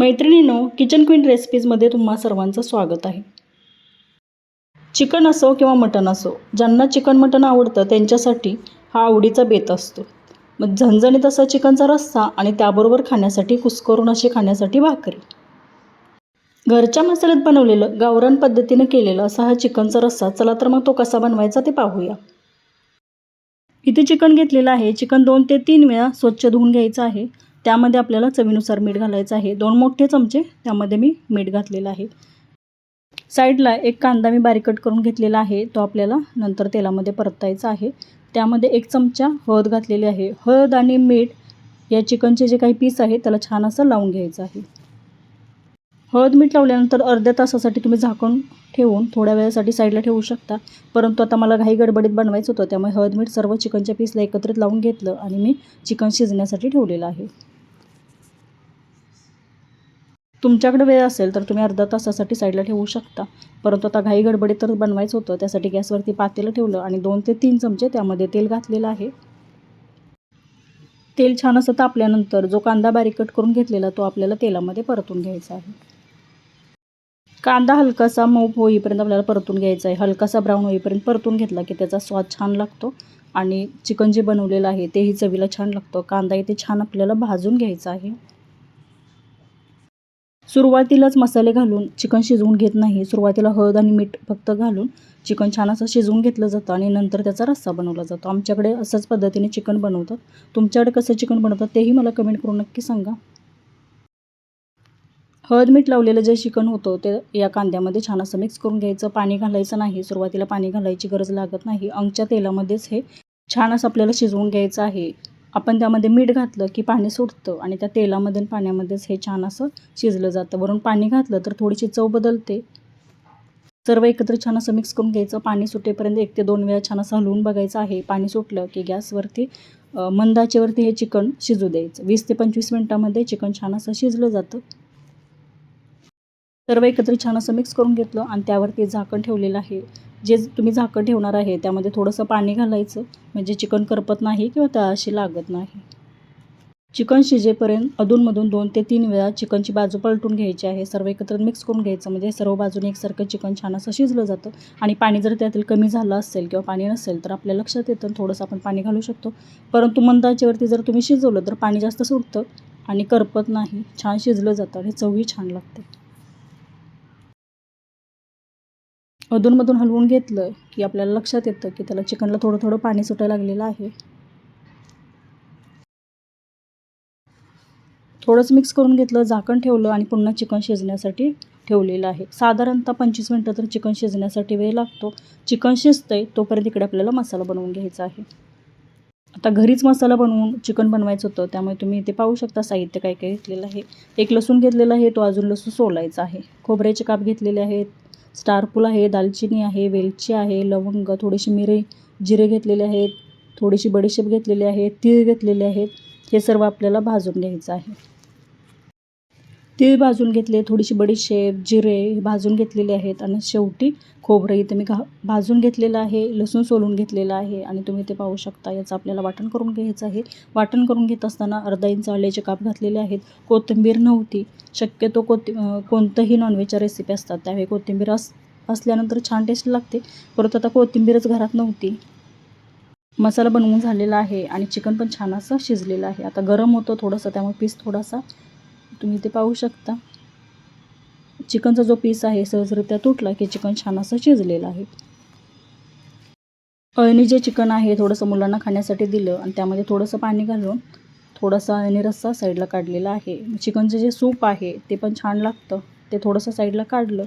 मैत्रिणींनो kitchen queen रेसिपीजमध्ये तुम्हा सर्वांचं स्वागत आहे. चिकन असो किंवा मटण असो ज्यांना चिकन मटण आवडतं त्यांच्यासाठी हा आवडीचा बेत असतो. मग झणझणीत असा चिकनचा रस्सा आणि त्याबरोबर खाण्यासाठी कुस्करून अशी खाण्यासाठी भाकरी. घरच्या मसाल्यात बनवलेलं गावरान पद्धतीनं केलेलं असा हा चिकनचा रस्सा चला तर मग तो कसा बनवायचा ते पाहूया. इथे चिकन घेतलेलं आहे. चिकन दोन ते तीन वेळा स्वच्छ धुवून घ्यायचं आहे. त्यामध्ये आपल्याला चवीनुसार मीठ घालायचं आहे. दोन मोठे चमचे त्यामध्ये मी मीठ घातलेलं आहे. साईडला एक कांदा मी बारीक कट करून घेतलेला आहे. तो आपल्याला नंतर तेलामध्ये परतायचा आहे. त्यामध्ये एक चमचा हळद घातलेली आहे. हळद आणि मीठ या चिकनचे जे काही पीस आहे त्याला छान असं लावून घ्यायचं आहे. हळद मीठ लावल्यानंतर अर्ध्या तासासाठी तुम्ही झाकून ठेवून थोड्या वेळासाठी साईडला ठेवू शकता. परंतु आता मला घाई गडबडीत बनवायचं होतं त्यामुळे हळद मीठ सर्व चिकनच्या पीसला एकत्रित लावून घेतलं आणि मी चिकन शिजण्यासाठी ठेवलेलं आहे. तुमच्याकडे वेळ असेल तर तुम्ही अर्धा तासासाठी साईडला ठेवू शकता. परंतु आता घाई गडबडीत तर बनवायचं होतं. त्यासाठी गॅसवरती पातेलं ठेवलं आणि दोन ते तीन चमचे त्यामध्ये तेल घातलेलं आहे. तेल छान असं तापल्यानंतर जो कांदा बारीक कट करून घेतलेला तो आपल्याला तेलामध्ये परतून घ्यायचा आहे. कांदा हलकासा मऊ होईपर्यंत आपल्याला परतून घ्यायचा आहे. हलकासा ब्राऊन होईपर्यंत परतून घेतला की त्याचा स्वाद छान लागतो आणि चिकन जे बनवलेलं आहे तेही चवीला छान लागतं. कांदा इथे छान आपल्याला भाजून घ्यायचा आहे. सुरुवातीलाच मसाले घालून चिकन शिजवून घेत नाही. सुरुवातीला हळद आणि मीठ फक्त घालून चिकन छान असं शिजवून घेतलं जातं आणि नंतर त्याचा रस्सा बनवला जातो. आमच्याकडे असंच पद्धतीने चिकन बनवतात. तुमच्याकडे कसं चिकन बनवतात तेही मला कमेंट करून नक्की सांगा. हळद मीठ लावलेलं जे चिकन होतं ते या कांद्यामध्ये छान असं मिक्स करून घ्यायचं. पाणी घालायचं नाही. सुरुवातीला पाणी घालायची गरज लागत नाही. अंगच्या तेलामध्येच हे छान असं आपल्याला शिजवून घ्यायचं आहे. आपण त्यामध्ये मीठ घातलं की पाणी सुटतं आणि त्या तेलामध्ये पाण्यामध्येच हे छान असं शिजलं जातं. वरून पाणी घातलं तर थोडीशी चव बदलते. सर्व एकत्र छान असं मिक्स करून घ्यायचं. पाणी सुटेपर्यंत एक ते दोन वेळा छान असं हलवून बघायचं आहे. पाणी सुटलं की गॅसवरती मंदाचेवरती हे चिकन शिजू द्यायचं. वीस ते पंचवीस मिनटामध्ये चिकन छान असं शिजलं जातं. सर्व एकत्र छान असं मिक्स करून घेतलं आणि त्यावरती झाकण ठेवलेलं आहे. जे तुम्ही झाकण ठेवणार आहे त्यामध्ये थोडंसं पाणी घालायचं. म्हणजे चिकन करपत नाही किंवा तळाशी लागत नाही. चिकन शिजेपर्यंत अधूनमधून दोन ते तीन वेळा चिकनची बाजू पलटून घ्यायची आहे. सर्व एकत्र मिक्स करून घ्यायचं. म्हणजे सर्व बाजूने एकसारखं चिकन छान असं शिजलं जातं. आणि पाणी जर त्यातील कमी झालं असेल किंवा पाणी नसेल तर आपल्या लक्षात येतं थोडंसं आपण पाणी घालू शकतो. परंतु मंदाच्यावरती जर तुम्ही शिजवलं तर पाणी जास्त सुटतं आणि करपत नाही. छान शिजलं जातं आणि चवही छान लागते. अधूनमधून हलवून घेतलं की आपल्याला लक्षात येतं की त्याला चिकनला थोडं थोडं पाणी सुटायला लागलेलं आहे. थोडंच मिक्स करून घेतलं झाकण ठेवलं आणि पुन्हा चिकन शिजण्यासाठी ठेवलेलं आहे. साधारणतः पंचवीस मिनटं तर चिकन शिजण्यासाठी वेळ लागतो. चिकन शिजतंय तोपर्यंत इकडे आपल्याला मसाला बनवून घ्यायचा आहे. आता घरीच मसाला बनवून चिकन बनवायचं होतं त्यामुळे तुम्ही इथे पाहू शकता साहित्य काय काय घेतलेलं आहे. एक लसूण घेतलेला आहे तो अजून लसूण सोलायचा आहे. खोबऱ्याचे काप घेतलेले आहेत. स्टारपूल आहे दालचिनी आहे वेलची आहे लवंग थोडीशी मिरे जिरे घेतलेले आहेत थोडीशी बडीशेप घेतलेली आहे तीळ घेतलेले आहेत हे सर्व आपल्याला भाजून घ्यायचं आहे. तीळ भाजून घेतले थोडीशी बडीशेप जिरे भाजून घेतलेले आहेत आणि शेवटी खोबरं इथे मी घा भाजून घेतलेलं आहे लसूण सोलून घेतलेलं आहे आणि तुम्ही ते पाहू शकता याचं आपल्याला वाटण करून घ्यायचं आहे. वाटण करून घेत असताना अर्धा इंच आल्याचे काप घातलेले आहेत. कोथिंबीर नव्हती शक्यतो कोथि कोणतंही नॉनव्हेजच्या रेसिपी असतात त्यावेळी कोथिंबीर अस असल्यानंतर छान टेस्ट लागते. परत आता कोथिंबीरच घरात नव्हती. मसाला बनवून झालेला आहे आणि चिकन पण छान असं शिजलेलं आहे. आता गरम होतं थोडंसं त्यामुळे पीस थोडासा तुम्ही ते पाहू शकता. चिकनचा जो पीस आहे सहजरित्या तुटला की चिकन छान असं शिजलेलं आहे. अळणी जे चिकन आहे थोडंसं मुलांना खाण्यासाठी दिलं आणि त्यामध्ये थोडंसं पाणी घालून थोडासा अळणी रस्सा साईडला काढलेला आहे. चिकनचं जे सूप आहे ते पण छान लागतं. ते थोडंसं साईडला काढलं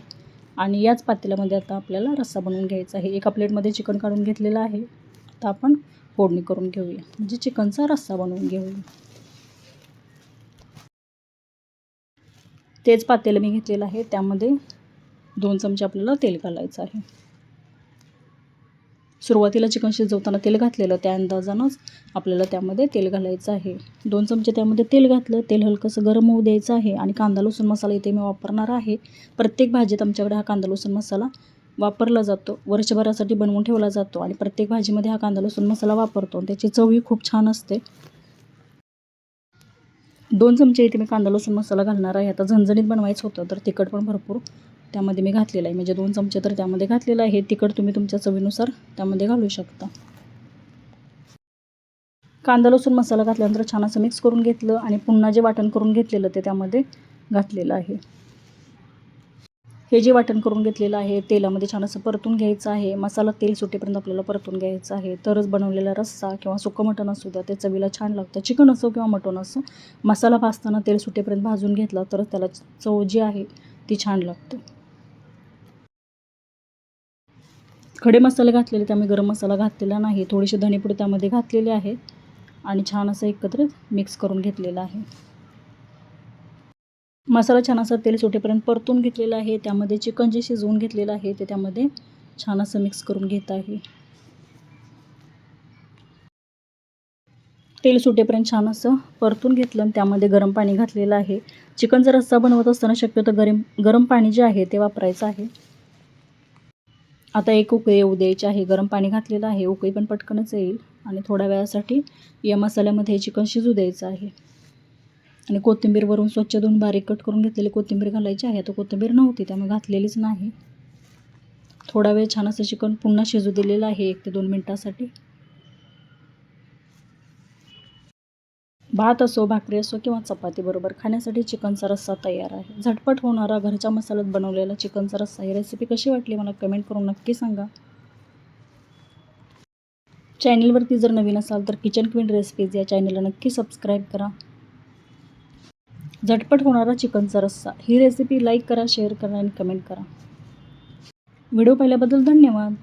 आणि याच पातेल्यामध्ये आता आपल्याला रस्सा बनवून घ्यायचा आहे. एका प्लेटमध्ये चिकन काढून घेतलेलं आहे. आता आपण फोडणी करून घेऊया. म्हणजे चिकनचा रस्सा बनवून घेऊया. तेच पातेलं मी घेतलेलं आहे. त्यामध्ये दोन चमचे आपल्याला तेल घालायचं आहे. सुरुवातीला चिकन शिजवताना तेल घातलेलं त्या अंदाजानंच आपल्याला त्यामध्ये तेल घालायचं आहे. दोन चमचे त्यामध्ये तेल घातलं तेल हलकंसं गरम होऊ द्यायचं आहे आणि कांदा लसूण मसाला इथे मी वापरणार आहे. प्रत्येक भाजीत आमच्याकडे हा कांदा लसूण मसाला वापरला जातो. वर्षभरासाठी बनवून ठेवला जातो आणि प्रत्येक भाजीमध्ये हा कांदा लसूण मसाला वापरतो आणि त्याची चवही खूप छान असते. दोन चमचे इथे मी कांदा लसूण मसाला घालणार आहे. आता झणझणीत बनवायचं होतं तर तिखट पण भरपूर त्यामध्ये मी घातलेलं आहे. म्हणजे दोन चमचे तर त्यामध्ये घातलेलं आहे. तिखट तुम्ही तुमच्या चवीनुसार त्यामध्ये घालू शकता. कांदा लसूण मसाला घातल्यानंतर छान असं मिक्स करून घेतलं आणि पुन्हा जे वाटण करून घेतलेलं ते त्यामध्ये घातलेलं आहे. हे जे वाटण करून घेतलेलं आहे तेलामध्ये छान असं परतून घ्यायचं आहे. मसाला तेल सुटेपर्यंत आपल्याला परतून घ्यायचं आहे. तरच बनवलेला रस्सा किंवा सुकं मटण असू द्या ते चवीला छान लागतं. चिकन असो किंवा मटण असो मसाला भाजताना तेल सुटेपर्यंत भाजून घेतला तरच त्याला चव जी आहे ती छान लागते. खडे मसाले घातलेले त्यामुळे गरम मसाला घातलेला नाही. थोडीशी धणेपूड त्यामध्ये घातलेले आहे आणि छान असं एकत्रित मिक्स करून घेतलेलं आहे. मसाला छान असा तेल सुटेपर्यंत परतून घेतलेला आहे. त्यामध्ये चिकन जे शिजवून घेतलेलं आहे ते त्यामध्ये छान असं मिक्स करून घेत आहे. तेल सुटेपर्यंत छान असं परतून घेतलं आणि त्यामध्ये गरम पाणी घातलेलं आहे. चिकनचा रस्सा बनवत असताना शक्यतो गरम गरम पाणी जे आहे ते वापरायचं आहे. आता एक उकळी येऊ द्यायची आहे. गरम पाणी घातलेलं आहे. उकळी पण पटकनच येईल आणि थोड्या वेळासाठी या मसाल्यामध्ये चिकन शिजू द्यायचं आहे. आणि कोथिंबीरवरून स्वच्छ धुवून बारीक कट करून घेतलेली कोथिंबीर घालायची आहे. आता कोथिंबीर नव्हती त्यामुळे घातलेलीच नाही. थोडा वेळ छान असं चिकन पुन्हा शिजू दिलेलं आहे एक ते दोन मिनटासाठी. भात असो भाकरी असो किंवा चपाती बरोबर. खाण्यासाठी चिकनचा रस्सा तयार आहे. झटपट होणारा घरच्या मसाल्यात बनवलेला चिकनचा रस्सा ही रेसिपी कशी वाटली मला कमेंट करून नक्की सांगा. चॅनलवरती जर नवीन असाल तर किचन क्वीन रेसिपीज या चॅनलला नक्की सबस्क्राईब करा. झटपट होणारा चिकनचा रस्सा. ही रेसिपी लाईक करा शेअर करा आणि कमेंट करा. व्हिडिओ पाहिल्याबद्दल धन्यवाद.